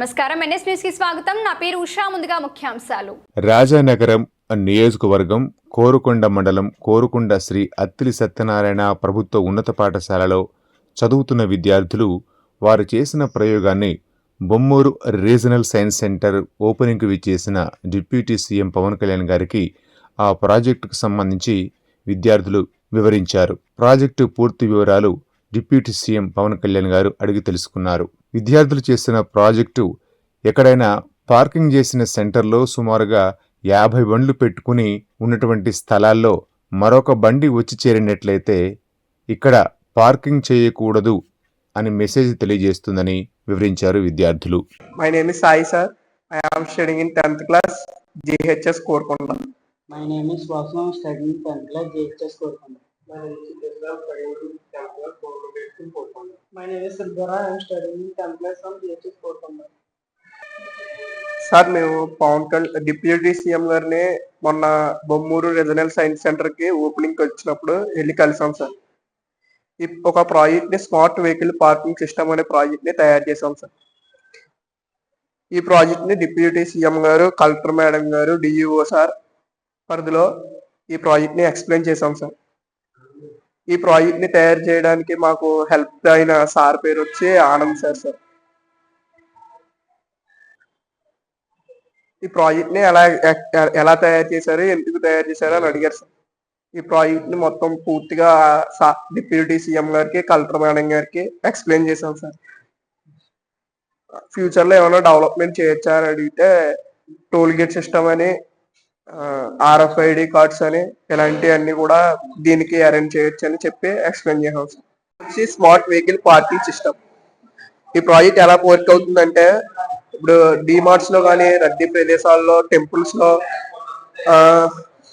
నమస్కారం. ఎన్ఎస్ న్యూస్కి స్వాగతం. నా పేరు ఉషా. ముందుగా ముఖ్యాంశాలు. రాజానగరం నియోజకవర్గం కోరుకొండ మండలం కోరుకొండ శ్రీ అత్తిలి సత్యనారాయణ ప్రభుత్వ ఉన్నత పాఠశాలలో చదువుతున్న విద్యార్థులు వారు చేసిన ప్రయోగాన్ని బొమ్మూరు రీజనల్ సైన్స్ సెంటర్ ఓపెనింగ్కు విచ్చేసిన డిప్యూటీ సీఎం పవన్ కళ్యాణ్ గారికి ఆ ప్రాజెక్టుకు సంబంధించి విద్యార్థులు వివరించారు. ప్రాజెక్టు పూర్తి వివరాలు డిప్యూటీ సీఎం పవన్ కళ్యాణ్ గారు అడిగి తెలుసుకున్నారు. విద్యార్థులు చేసిన ప్రాజెక్టు ఎక్కడైనా పార్కింగ్ చేసిన సెంటర్లో సుమారుగా యాభై బండ్లు పెట్టుకుని ఉన్నటువంటి స్థలాల్లో మరొక బండి వచ్చి చేరినట్లయితే ఇక్కడ పార్కింగ్ చేయకూడదు అని మెసేజ్ తెలియజేస్తుందని వివరించారు విద్యార్థులు is Sai sir. I am studying in 10th class GHS Korkonda. My name is Vasu. I'm studying 10th class JHS Korkonda. My name is studying in 10th class from sir మేము Pawan Kalyan deputy CM గారిని మొన్న Bommuru regional science సెంటర్కి opening వచ్చినప్పుడు వెళ్ళి కలిసాం sir. ఈ ఒక ప్రాజెక్ట్ని స్మార్ట్ వెహికల్ పార్కింగ్ సిస్టమ్ అనే ప్రాజెక్ట్ని తయారు చేసాం సార్. ఈ ప్రాజెక్ట్ని డిప్యూటీ సీఎం గారు కలెక్టర్ మేడం గారు డిఈఓ సార్ పరిధిలో ఈ ప్రాజెక్ట్ని ఎక్స్ప్లెయిన్ చేసాం సార్. ఈ ప్రాజెక్ట్ని తయారు చేయడానికి మాకు హెల్ప్ అయిన సార్ పేరు వచ్చి ఆనంద్ సార్ సార్. ఈ ప్రాజెక్ట్ని ఎలా ఎలా తయారు చేశారు ఎందుకు తయారు చేశారు అని అడిగారు సార్. ఈ ప్రాజెక్ట్ని మొత్తం పూర్తిగా డిప్యూటీ సీఎం గారికి కలెక్టర్ మేడం గారికి ఎక్స్ప్లెయిన్ చేశాం సార్. ఫ్యూచర్లో ఏమైనా డెవలప్మెంట్ చేయొచ్చా అని అడిగితే టోల్ గేట్ సిస్టమ్ అని ఆర్ఎఫ్ఐడి కార్డ్స్ అని ఇలాంటివన్నీ కూడా దీనికి అరేంజ్ చేయొచ్చు అని చెప్పి ఎక్స్ప్లెయిన్ చేసాం సార్ వచ్చి స్మార్ట్ వెహికల్ పార్కింగ్ సిస్టమ్ ఈ ప్రాజెక్ట్ ఎలా వర్క్ అవుతుందంటే ఇప్పుడు డిమార్ట్స్లో కానీ రద్దీ ప్రదేశాల్లో టెంపుల్స్లో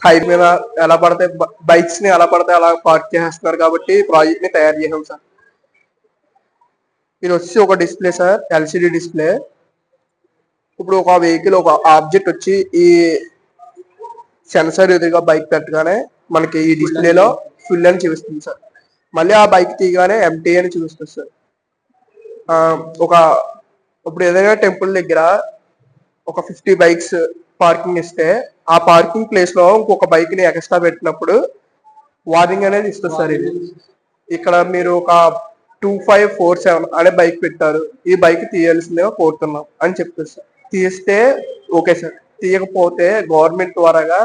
హైవే మీద ఎలా పడితే బైక్స్ని ఎలా పడితే అలా పార్క్ చేస్తున్నారు కాబట్టి ఈ ప్రాజెక్ట్ని తయారు చేసాం సార్. ఇది వచ్చి ఒక డిస్ప్లే సార్ ఎల్సిడి డిస్ప్లే ఇప్పుడు ఒక వెహికల్ ఒక ఆబ్జెక్ట్ వచ్చి ఈ సెన్సర్ ఎదురుగా బైక్ పెట్టగానే మనకి ఈ డిస్ప్లేలో ఫుల్ అని చూపిస్తుంది సార్ మళ్ళీ ఆ బైక్ తీయగానే ఎంటీ అని చూపిస్తుంది సార్ ఒక ఇప్పుడు ఏదైనా టెంపుల్ దగ్గర ఒక ఫిఫ్టీ బైక్స్ పార్కింగ్ ఇస్తే ఆ పార్కింగ్ ప్లేస్లో ఇంకొక బైక్ని ఎక్స్ట్రా పెట్టినప్పుడు వార్నింగ్ అనేది ఇస్తుంది సార్ ఇది. ఇక్కడ మీరు ఒక టూ ఫైవ్ ఫోర్ సెవెన్ అనే బైక్ పెట్టారు. ఈ బైక్ తీయాల్సిందిగా కోరుతున్నాం అని చెప్తారు సార్ తీస్తే ఓకే సార్ తీయకపోతే గవర్నమెంట్ ద్వారాగా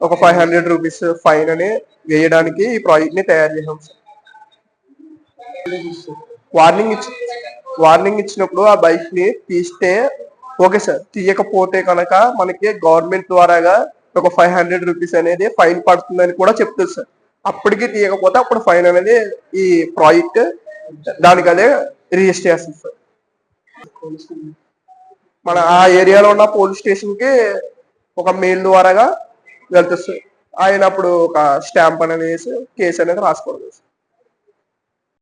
ఒక ఫైవ్ హండ్రెడ్ రూపీస్ ఫైన్ అని వేయడానికి ఈ ప్రాజెక్ట్ని తయారు చేసాం సార్. వార్నింగ్ ఇచ్చి వార్నింగ్ ఇచ్చినప్పుడు ఆ బైక్ని తీస్తే ఓకే సార్ తీయకపోతే కనుక మనకి గవర్నమెంట్ ద్వారాగా ఒక ఫైవ్ హండ్రెడ్ రూపీస్ అనేది ఫైన్ పడుతుందని కూడా చెప్తుంది సార్. అప్పటికి తీయకపోతే అప్పుడు ఫైన్ అనేది ఈ ప్రాజెక్ట్ దానికి అదే రిజిస్టర్ చేస్తుంది సార్. మన ఆ ఏరియాలో ఉన్న పోలీస్ స్టేషన్కి ఒక మెయిల్ ద్వారాగా వెళ్తుంది ఆయన అప్పుడు ఒక స్టాంప్ అనేది వేసి కేసు అనేది రాసుకోవడం